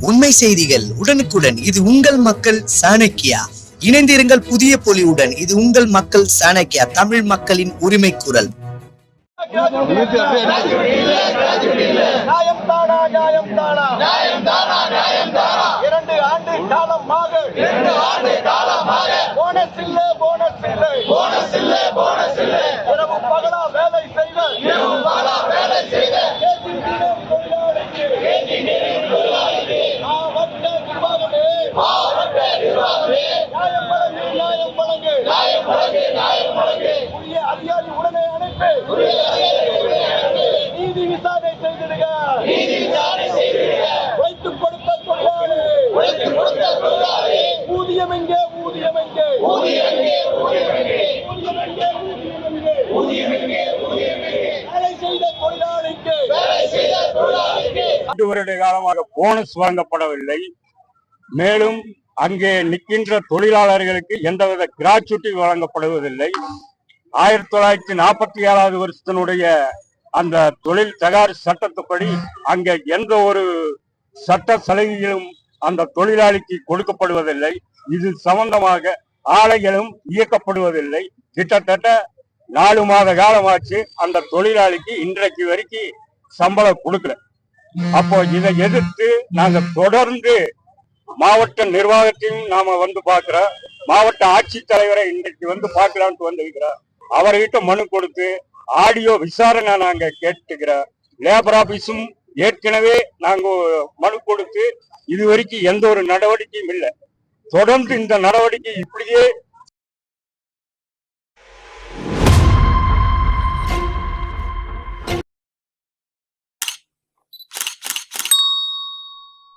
உண்மை செய்திகள் உடனுக்குடன் இது உங்கள் மக்கள் சாணக்கியா இணைந்திருங்கள் புதிய பொலிவுடன் இது உங்கள் மக்கள் சாணக்கியா தமிழ் மக்களின் உரிமை குரல் நியாயம் தானா நியாயம் தானா நியாயம் தானா நியாயம் தானா இரண்டு ஆண்டு காலமாக இரண்டு ஆண்டு காலமாக போனஸ் இல்லை போனஸ் இல்லை போனஸ் இல்லை போனஸ் இல்லை இரவு பகலா வேலை செய்த இரவு பகலா வேலை செய்த மாவட்ட நிர்வாகமே மாவட்ட நிர்வாகமே நியாயம் வழங்கு நியாயம் வழங்கு நியாயம் வழங்கு நியாயம் வழங்கு உரிய அதிகாரி உரிய நீதி விசாரணை செய்திடுக நீதி விசாரணை செய்திடுக வைத்துக் கொடுத்த தொழிலாளி வைத்துக் கொடுத்த தொழிலாளி ஊதியம் எங்கே? ஊதியம் எங்கே? வேலை செய்த தொழிலாளிக்கு. வேலை செய்த தொழிலாளிக்கு. ரெண்டு வருட காலமாக போனஸ் வழங்கப்படவில்லை. மேலும் அங்கே நிற்கின்ற தொழிலாளர்களுக்கு எந்தவித கிராச்சுட்டி வழங்கப்படுவதில்லை. ஆயிரத்தி தொள்ளாயிரத்தி நாற்பத்தி ஏழாவது வருஷத்தினுடைய அந்த தொழில் தகாறு சட்டத்துப்படி அங்க எந்த ஒரு சட்ட சலுகைகளும் அந்த தொழிலாளிக்கு கொடுக்கப்படுவதில்லை. இது சம்பந்தமாக ஆலைகளும் இயக்கப்படுவதில்லை. கிட்டத்தட்ட நாலு மாத காலமாச்சு அந்த தொழிலாளிக்கு இன்றைக்கு வரைக்கும் சம்பளம் கொடுக்கல. அப்போ இதை எதிர்த்து நாங்க தொடர்ந்து மாவட்ட நிர்வாகத்தையும் நாம வந்து பாக்குறோம் மாவட்ட ஆட்சித்தலைவரை இன்றைக்கு வந்து பார்க்கலான்ட்டு வந்திருக்கிறோம். அவர்கிட்ட மனு கொடுத்து ஆடியோ விசாரணை நாங்க கேட்டுக்கிறோம் லேபர் ஆபீஸும் ஏற்கனவே நாங்க மனு கொடுத்து இது வரைக்கும் எந்த ஒரு நடவடிக்கையும் இல்லை. தொடர்ந்து இந்த நடவடிக்கை இப்படியே